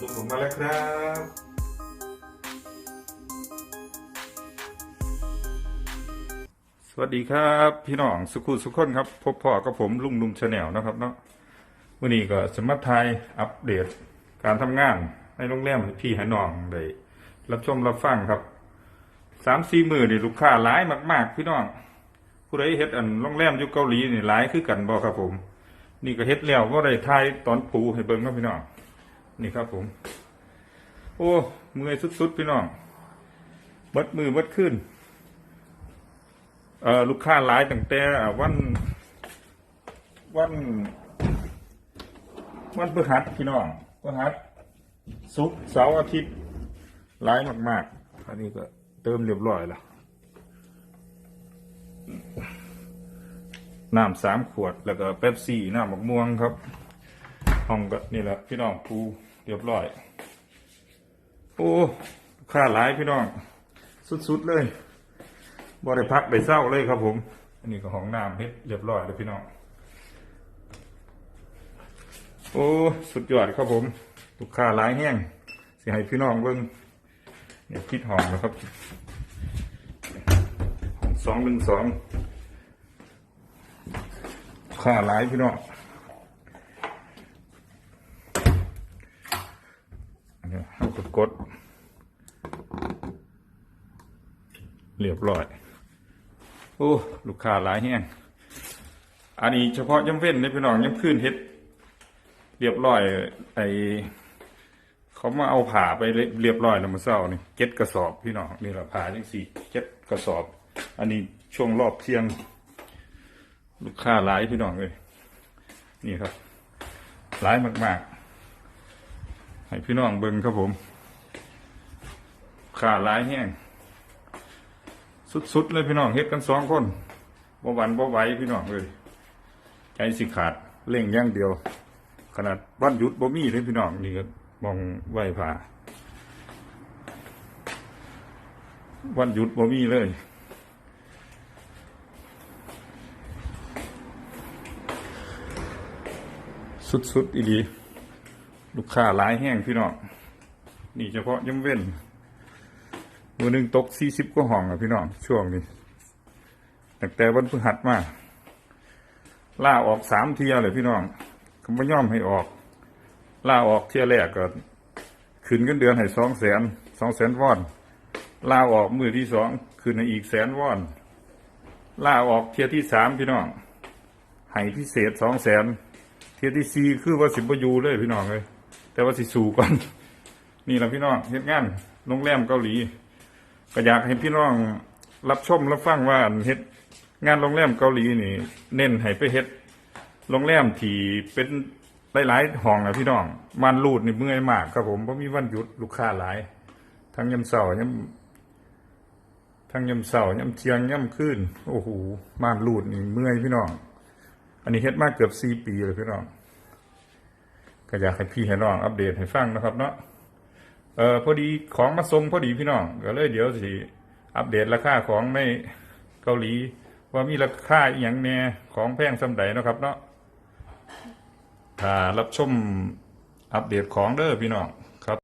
ลุงผมมาแล้วครับสวัสดีครับ พี่น้องสุขุสุขคนครับ พบพ่อกับผมลุงนุ่มชาแนลนะครับเนาะวันนี้ก็สมัครไทยอัปเดตการทำงานในโรงแรมพี่ห้น้องได้รับชมรับฟังครับสามสี่มือนี่ลูกค้าหลายมาก ๆ พี่น้องผู้ใดเฮ็ดอันโรงแรมอยู่เกาหลีนี่หลายคือกันบ่ครับผม นี่ก็เฮ็ดแล้วว่าได้ทายตอนปูให้เบิ่งครับพี่น้อง นี่ครับผม โอ้เมื่อยสุดๆพี่น้องบิดมือบิดขึ้นเอ่อลูกค้าหลายตั้งแต่วัน วัน วันพฤหัสพี่น้องพฤหัสศุกร์เสาร์อาทิตย์หลายมากๆอันนี้ก็เติมเรียบร้อยแล้วน้ำสามขวดแล้วก็เป๊ปซี่น้ำมะม่วงครับห้องก็นี่แหละพี่น้องปู เรียบร้อย โอ้ค้าหลายพี่น้อง สุดๆเลยบ่ได้พักได้เศร้าเลยครับผม อันนี้ก็ห้องน้ำเฮ็ดเรียบร้อยแล้วพี่น้อง โอ้สุดยอดครับผมลูกค้าหลายแห้งเสิให้พี่น้องเบิ่งเนี่ยคิดหองนะครับหองสองหนึ่งสองค้าหลายพี่น้อง อันนี้ เอากดกด เรียบร้อย โอ้ ลูกค้าหลายแห้งอันนี้เฉพาะย้ำเว้นในพี่น้องย้ำขึ้นเฮ็ด เรียบร้อย ไอเขามาเอาผ่าไปเรียบร้อยแล้วมาเศร้านี่เก็ดกระสอบพี่น้องนี่แหละผ่าจังสี่เก็ดกระสอบ อันนี้ช่วงรอบเที่ยง ลูกค้าหลายพี่น้องเลยนี่ครับหลายมาก ๆ ให้พี่น้องเบิ่งครับผม ขาหลายแห้งสุดๆเลยพี่น้องเฮ็ดกันสองคนบ่หวันบ่ไหวพี่น้องเลยใจสิขาดเร่งย่างเดียว ขนาดวันหยุดบ่มีเลยพี่น้องนี่ก็มองไหวผ่าวันหยุดบ่มีเลยสุดๆอีหลี ลูกค้าหลายแห้งพี่น้องนี่เฉพาะย่ำเว้นมือหนึ่งตกสี่สิบกว่าห้องอะพี่น้องช่วงนี้ตั้งแต่วันพฤหัสมาล่าออกสามเทียเลยพี่น้องเขาไม่ย่อมให้ออกล่าออกเทียแรกก็ขึ้นเงินเดือนให้สองแสนสองแสนวอนล่าออกมือที่สองขึ้นให้อีกแสนวอนล่าออกเทียที่สามพี่น้องให้พิเศษสองแสนเทียที่สี่คือว่าสิบประยูเลยพี่น้องเลย แต่ว่าสิสู่ก่อนนี่แหละพี่น้องเฮ็ดงานโรงแรมเกาหลีก็อยากให้พี่น้องรับชมรับฟังว่าเฮ็ดงานโรงแรมเกาหลีนี่ เน้นให้ไปเฮ็ดโรงแรมที่เป็นหลายๆห้องนะพี่น้องมันรูดนี่เมื่อยมากครับผมเพราะมีวันหยุดลูกค้าหลาย ทั้งยามเสาร์ยามทั้งยามเสาร์ยามเที่ยงยามคืนโอ้โหม่านรูดนี่เมื่อยพี่น้อง อันนี้เฮ็ดมากเกือบสี่ปีเลยพี่น้อง ก็อยากให้พี่ให้น้องอัปเดตให้ฟังนะครับเนาะเออพอดีของมาส่งพอดีพี่น้องก็เลยเดี๋ยวสิอัปเดตราคาของในเกาหลี ว่ามีราคาอย่างแน่ของแพงสำใดเนาะครับเนาะถ้ารับชมอัปเดตของเด้อพี่น้องครับ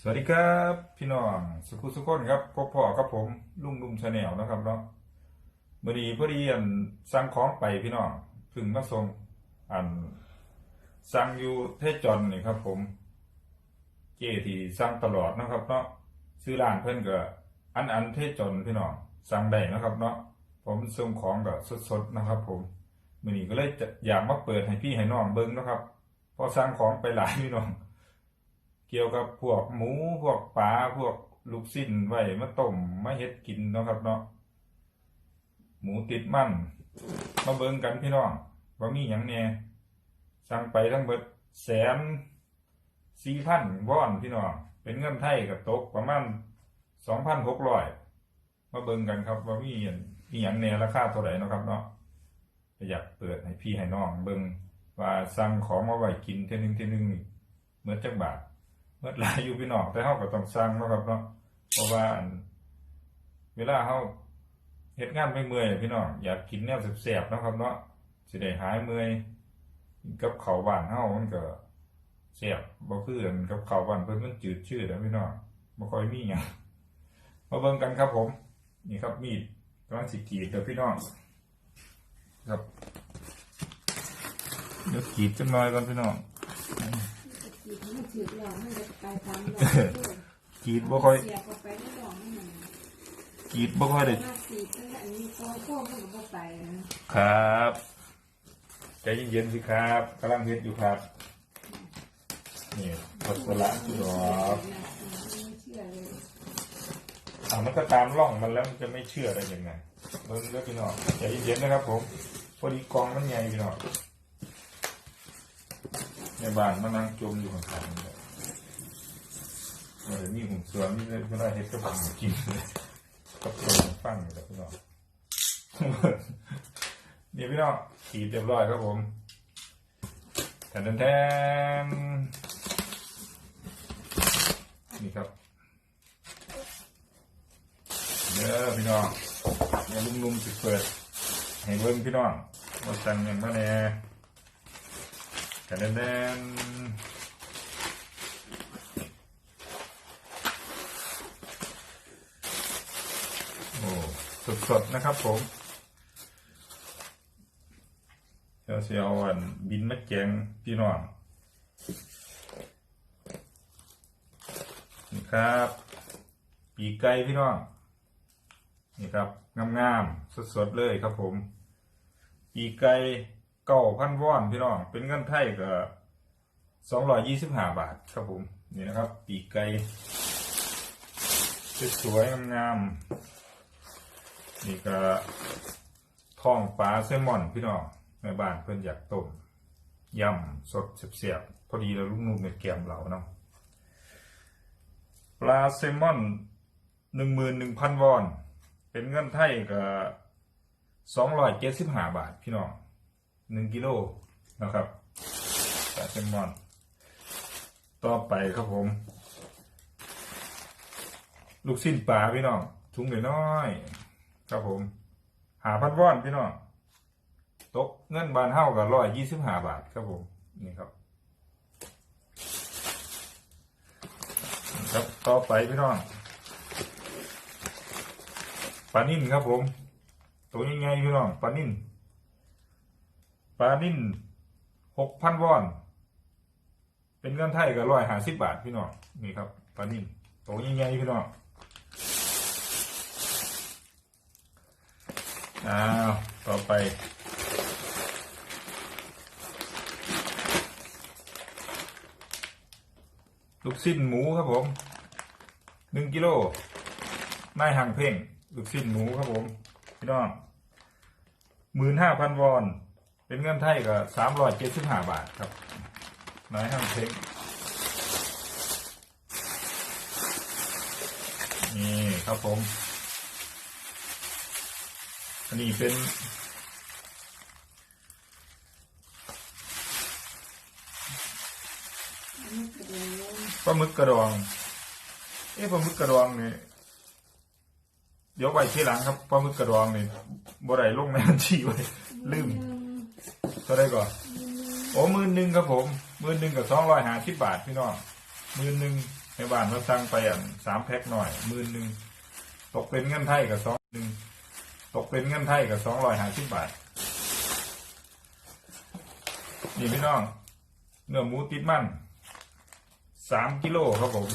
สวัสดีครับพี่น้องสุขุสุขคนครับพบพ่อกับผมลุงลุงชาแนลนะครับเนาะมื่อดีพอดีอันสั่งของไปพี่น้องเพึ่งมาส่งอัน สั่งอยู่เทจอนนี่ครับผม เจที่สั่งตลอดนะครับเนาะซื้อร้านเพิ่อนก็อันอันเทศจนพี่น้องสั่งได้นะครับเนาะผมส่งของก็สดๆนะครับ ผมมือนี้ก็เลยอยากมาเปิดให้พี่ให้น้องเบิ่งนะครับพอสั่งของไปหลายพี่น้อง เกี่ยวกับพวกหมูพวกปลาพวกลูกสิ้นไว้มาต้มมาเฮ็ดกินนะครับเนาะหมูติดมันมาเบิ่งกันพี่น้องว่ามีหยังแหน่ สั่งไปทั้งเบิดแสนสี่พันวอนพี่น้องเป็นเงินไทยกับตกประมาณสองพันหกร้อยมาเบิ่งกันครับว่ามีอันมีอย่างแน่ราคาเท่าไหร่นะครับเนาะอยากเปิดให้พี่ให้น้องเบิ่งว่าสั่งของมาไว้กินเท่านึงเท่านึงนี่เมื่อจักบาทเมื่อหลายอยู่พี่น้องแต่เฮาก็ต้องสั่งนะครับเนาะเพราะว่าเวลาเฮาเฮ็ดงานไม่เมื่อยพี่น้องอยากกินแนวแซ่บๆนะครับเนาะสิได้หายเมื่อย กับเขาบ้านเฮามันก็เสียบบ่คือกันกับเขาบ้านเพิ่นมันจืดชืดแล้วพี่น้องบ่ค่อยมีหยังมาเบิ่งกันครับผม นี่ครับมีดกำลังสิกรีดเด้อพี่น้องครับเดี๋ยวกรีดจังน้อยก่อนพี่น้องจีบมันถือหลอกมันจะไปทำหลอกกรีดบ่ค่อยเสียบออกไปไม่หลอกมันกรีดบ่ค่อยได้มาสีตั้งแต่อันนี้โค้งโค้งมันก็ไปนะครับ ใจเย็นๆสิครับกำลังเฮ็ดอยู่ครับ นี่กดสละจุดออกไม่เชื่ออ่ามันก็ตามร่องมันแล้วมันจะไม่เชื่อได้ยังไงเบิ่งเด้อพี่น้องใจเย็นๆนะครับ ผมพอดีกองมันใหญ่พี่น้องในบ้านมันนั่งจมอยู่ข้างๆนี่แหละเออนี่ผมสวนนี่เลยก็ได้เฮ็ดกับผมกินเลยกับตัวฟังนี่แหละพี่น้อง นี่พี่น้องขีดเรียบร้อยครับผมแทนแทนนี่ครับเด้อพี่น้องอย่าลุ่มๆสิเปิดให้เบิ่งพี่น้องว่าสั่งอย่างมาแน่แทนแทนโอ้สดๆนะครับผม เดี๋ยวสิเอาอัน บินมาแกงพี่น้องนี่ครับ ปีไก่พี่น้องนี่ครับงามๆสดๆเลยครับผม ปีไก่เก้าพันว่อนพี่น้อง เป็นเงินไทยก็สองร้อยยี่สิบห้าบาทครับผม นี่นะครับ ปีไก่สวยๆงามๆนี่ก็ท้องปลาแซลมอนพี่น้อง แม่บ้านเพื่อนอยากต้มยำสดเสียบๆพอดีแล้วลูกนุ่มเม็ดแกมเราเนาะปลาแซลมอนหนึ่งหมื่นหนึ่งพันวอน เป็นเงินไทยก็สองร้อยเจ็ดสิบห้าบาทพี่น้องหนึ่งกิโลนะครับปลาแซลมอน ต่อไปครับผม ลูกสิ้นปลาพี่น้องถุงน้อย ครับผม หาพันวอนพี่น้อง ตกเงินบานเท่ากับร้อยยี่สิบห้าบาทครับผมนี่ครับครับต่อไปพี่น้องปลานิ่นครับผมตัวใหญ่ๆพี่น้องปลานิ่นปลานิ่นหกพันวอน เป็นเงินไทยกับร้อยห้าสิบบาทพี่น้องนี่ครับปลานิ่นตัวใหญ่ๆพี่น้องอ้าวต่อไป ลูกสิ้นหมูครับผมหนึ่งกิโลนายห่างเพ่งลูกสิ้นหมูครับผมพี่น้องหมื่นห้าพันวอน เป็นเงินไทยก็สามร้อยเจ็ดสิบห้าบาทครับนายห่างเพ่งนี่ครับผม อันนี้เป็นนี้ก็เลย ปลาหมึกกระดอง เอ๊ะปลาหมึกกระดองนี่เดี๋ยวไว้ทีหลังครับปลาหมึกกระดองนี่บ่ได้ลงในบัญชีไว้ลืมเท่าไรก่อนโอ้หมื่นหนึ่งครับผมหมื่นหนึ่งกับสองร้อยห้าสิบบาทพี่น้องหมื่นหนึ่งในบ้านเราสั่งไปอะสามแพ็คหน่อยหมื่นหนึ่งตกเป็นเงินไทยกับสองหนึ่งตกเป็นเงินไทยกับสองร้อยห้าสิบบาทนี่พี่น้องเนื้อหมูติดมัน สามกิโลครับผม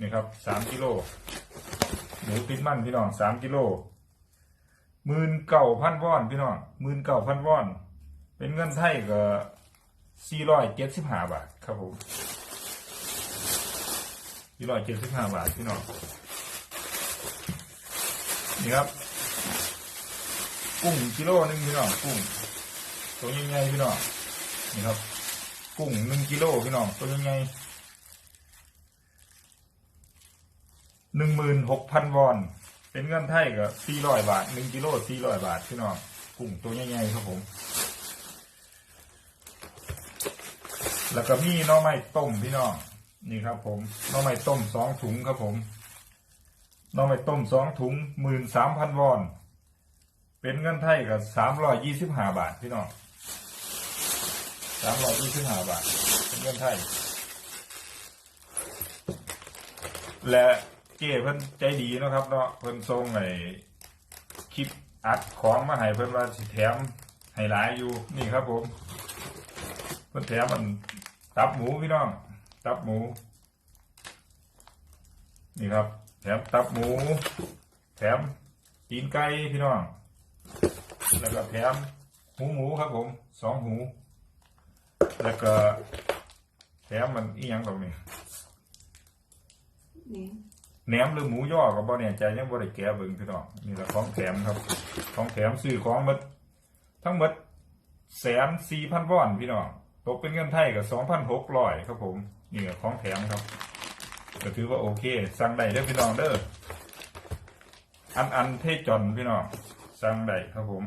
นี่ครับสามกิโลหมูติดมันพี่น้องสามกิโลหมื่นเก้าพันวอนพี่น้องหมื่นเก้าพันวอน เป็นเงินไทยก็สี่ร้อยเจ็ดสิบห้าบาทครับผมสี่ร้อยเจ็ดสิบห้าบาทพี่น้องนี่ครับ กุ้งกิโลหนึ่งพี่น้องกุ้งตัวใหญ่ๆพี่น้องนี่ครับ กุ้งหนึ่งกิโลพี่น้องตัวยังไง หนึ่งหมื่นหกพันวอน เป็นเงินไทยก็สี่ร้อยบาทหนึ่งกิโลสี่ร้อยบาทพี่น้องกุ้งตัวใหญ่ๆครับผม แล้วก็มีน้อไม้ต้มพี่น้องนี่ครับ ผมน้อไม้ต้มสองถุงครับผมน้อไม้ต้มสองถุงหมื่นสามพันวอน เป็นเงินไทยก็สามร้อยยี่สิบห้าบาทพี่น้องสามร้อยยี่สิบห้าบาทเป็นเงินไทยและ เจ้เพิ่นใจดีเนาะครับเนาะเพิ่นส่งไอ้คลิปอัดของมาให้เพิ่นว่าสิแถมให้หลายอยู่นี่ครับผม เพิ่นแถมมันตับหมูพี่น้อง ตับหมู นี่ครับ แถมตับหมู แถมตีนไก่พี่น้อง แล้วก็แถมหูหมูครับผมสองหู แล้วก็แถมมันอีหยังตรงนี้นี่ แหนมหรือหมูย่อก็บ่แน่ใจยังบ่ได้แกะเบิ่งพี่น้องนี่แหละของแถมครับ ของแถมซื้อของหมดทั้งหมดแสนสี่พันวอนพี่น้องตกเป็นเงินไทยก็สองพันหกร้อยครับผมนี่ก็ของแถมครับก็ถือว่าโอเค สั่งได้เด้อพี่น้องเด้ออันอันเทจอนพี่น้องสั่งได้ครับผม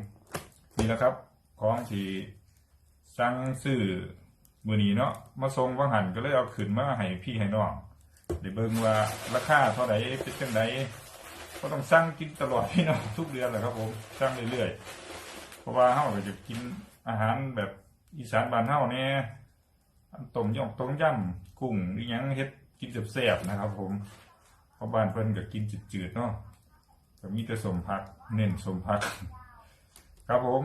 นี่แหละครับ ของที่สั่งซื้อมือนี้เนาะมาส่งว่างหันก็เลยเอาขึ้นมาให้พี่ให้น้อง เดี๋ยวเบิ่งว่าราคาเท่าไหร่เป็นจังไดก็ต้องสั่งกินตลอดพี่น้องทุกเดือนแหละครับผมสั่งเรื่อยๆเพราะว่าเฮาก็จะกินอาหารแบบอีสานบ้านเฮาเนี่ยอันต้มยำต้มยำกุ้งอีหยังเฮ็ดกินแซ่บๆนะครับ ผมเพราะบ้านเพิ่นก็กินจืดๆเนาะก็มีแต่สมผักเน้นสมผัก ครับผม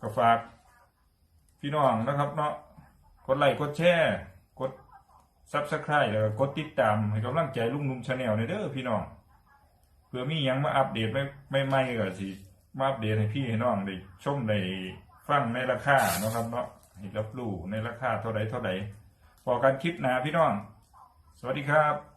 ก็ฝากพี่น้องนะครับเนาะกดไลค์กดแชร์กด ซับสไครต์แล้วก็กดติดตามให้กำลังใจลุงนุ่มชาแนลในเด้อพี่น้อง เพื่อมีหยังมาอัปเดตไม่ไม่ๆก็สิมาอัปเดตให้พี่ให้น้องได้ชมได้ฟังในราคาเนาะครับเนาะให้รับรู้ในราคาเท่าใดเท่าใดพอกันคลิปหนาพี่น้อง สวัสดีครับ